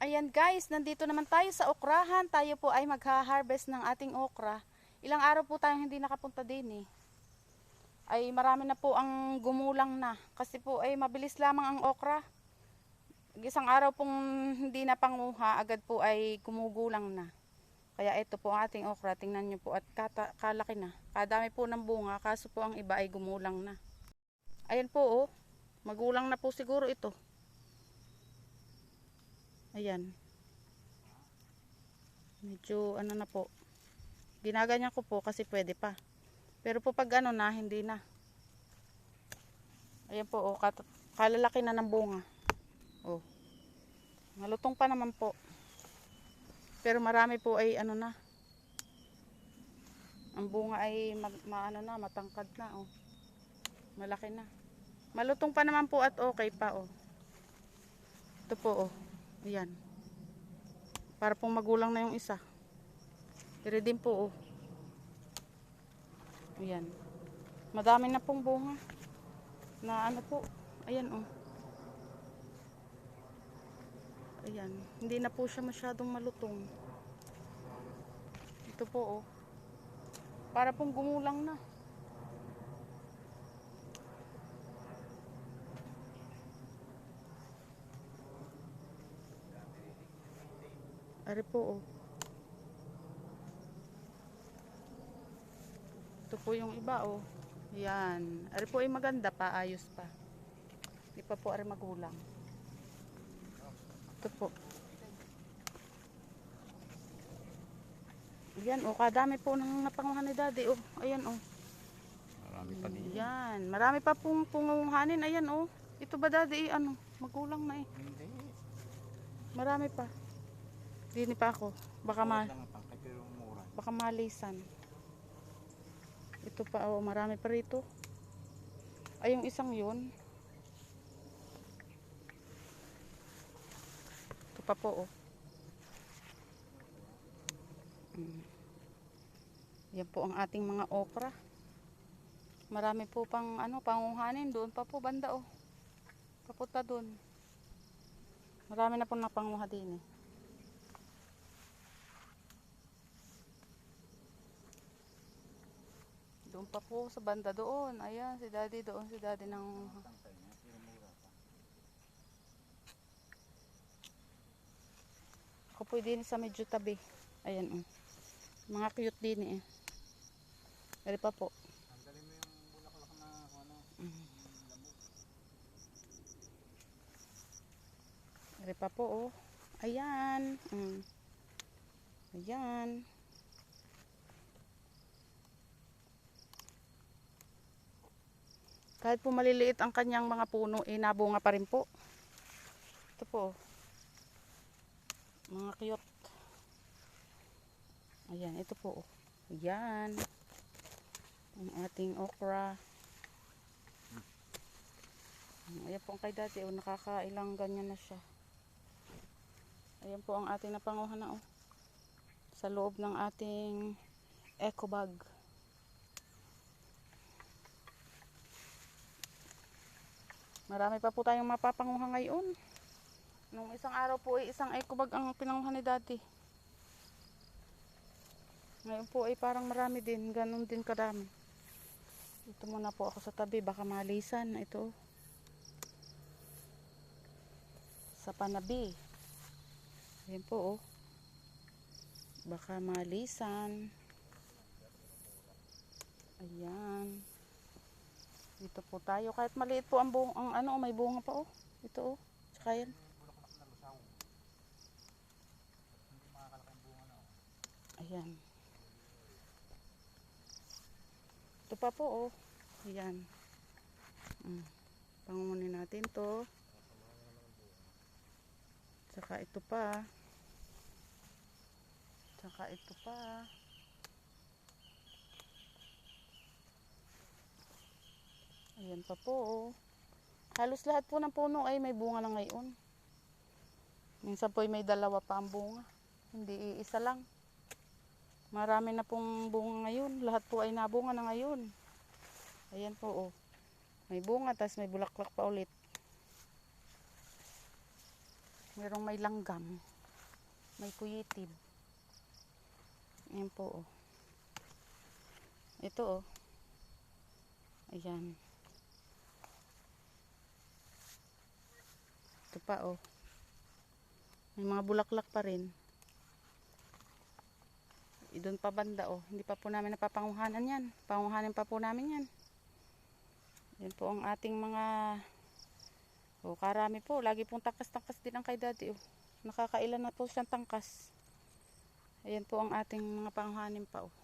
Ayan guys, nandito naman tayo sa okrahan. Tayo po ay magha-harvest ng ating okra. Ilang araw po tayong hindi nakapunta din eh. Ay marami na po ang gumulang na. Kasi po ay mabilis lamang ang okra. Isang araw pong hindi na panguha, agad po ay gumugulang na. Kaya ito po ang ating okra. Tingnan nyo po at kata, kalaki na. Kadami po ng bunga, kaso po ang iba ay gumulang na. Ayan po oh. Magulang na po siguro ito. Ayan. Medyo ano na po. Ginaganyan ko po kasi pwede pa. Pero po pag ano na, hindi na. Ayan po, oh, kalalaki na ng bunga. Oh. Malutong pa naman po. Pero marami po ay ano na. Ang bunga ay mag, maano na, matangkad na. Oh. Malaki na. Malutong pa naman po at okay pa. Oh. Ito po. Oh. Ayan. Para pong magulang na yung isa. Pero din po, oh. Ayan. Madami na pong bunga. Na ano po. Ayan, oh. Ayan. Hindi na po siya masyadong malutong. Ito po, oh. Para pong gumulang na. Ari po, oh. Ito po yung iba, oh. Yan. Ari po ay maganda pa, ayos pa. Hindi pa po ari magulang. Ito po. Yan, oh. Kadami po ng napanguhan ni daddy, oh. Ayan, oh. Marami pa din. Yan. Marami pa pong punguhanin. Ayan, oh. Ito ba daddy, eh, ano? Magulang na, eh. Hindi. Marami pa. Dini pa ako. Baka ma... Baka malisan. Ito pa, oh, marami pa rito. Ay, yung isang yun. Ito pa po, oh. Mm. Yan po ang ating mga okra. Marami po pang, ano, panguhanin. Doon pa po, banda, oh. Papunta doon. Marami na po napanguha din, eh. Doon pa po sa banda doon. Ayan, si daddy doon. Si daddy ng... Ako po din sa medyo tabi. Ayan, oh. Mga cute din eh. Dari pa po. Tanggalin mo yung bulaklak na ano. Dari pa po, oh. Ayan. Mm. Ayan. Kahit po maliliit ang kanyang mga puno, eh, pa rin po. Ito po. oh. Mga cute. Ayan, ito po. oh. Ayan. Ang ating okra. Ayan po ang kay dati. Oh, nakakailang ganyan na siya. Ayan po ang ating napanguha na oh. Sa loob ng ating eco bag. Marami pa po tayong mapapanguha ngayon. Nung isang araw po ay isang eco bag ang pinanguha ni dati. Ngayon po ay parang marami din. Ganon din kadami. Ito muna po ako sa tabi. Baka malisan. Ito. Sa panabi. Ayan po oh. Baka malisan. Ayan. Dito po tayo. Kahit maliit po ang, bunga, ang ano, may bunga pa oh. Ito oh. Tsaka yan. Ayan. Ito pa po oh. Ayan. Mm. Pangunin natin to. Tsaka ito pa. Tsaka ito pa. Ayan pa po oh. Halos lahat po ng puno ay may bunga na ngayon. Minsan po ay may dalawa pa ang bunga. Hindi iisa lang. Marami na pong bunga ngayon. Lahat po ay nabunga na ngayon. Ayan po oh. May bunga, tapos may bulaklak pa ulit. Merong may langgam. May kuyitib. Ayan po, oh. Ito, oh. Ayan. Ito pa, oh. May mga bulaklak pa rin. I doon pa banda, oh. Hindi pa po namin napapanguhanan yan. Panguhanan pa po namin yan. Yan po ang ating mga... Oh, karami po. Lagi pong tangkas-tangkas din ang kay daddy, oh. Nakakailan na po siyang tangkas. Ayan po ang ating mga panguhanin pa, oh.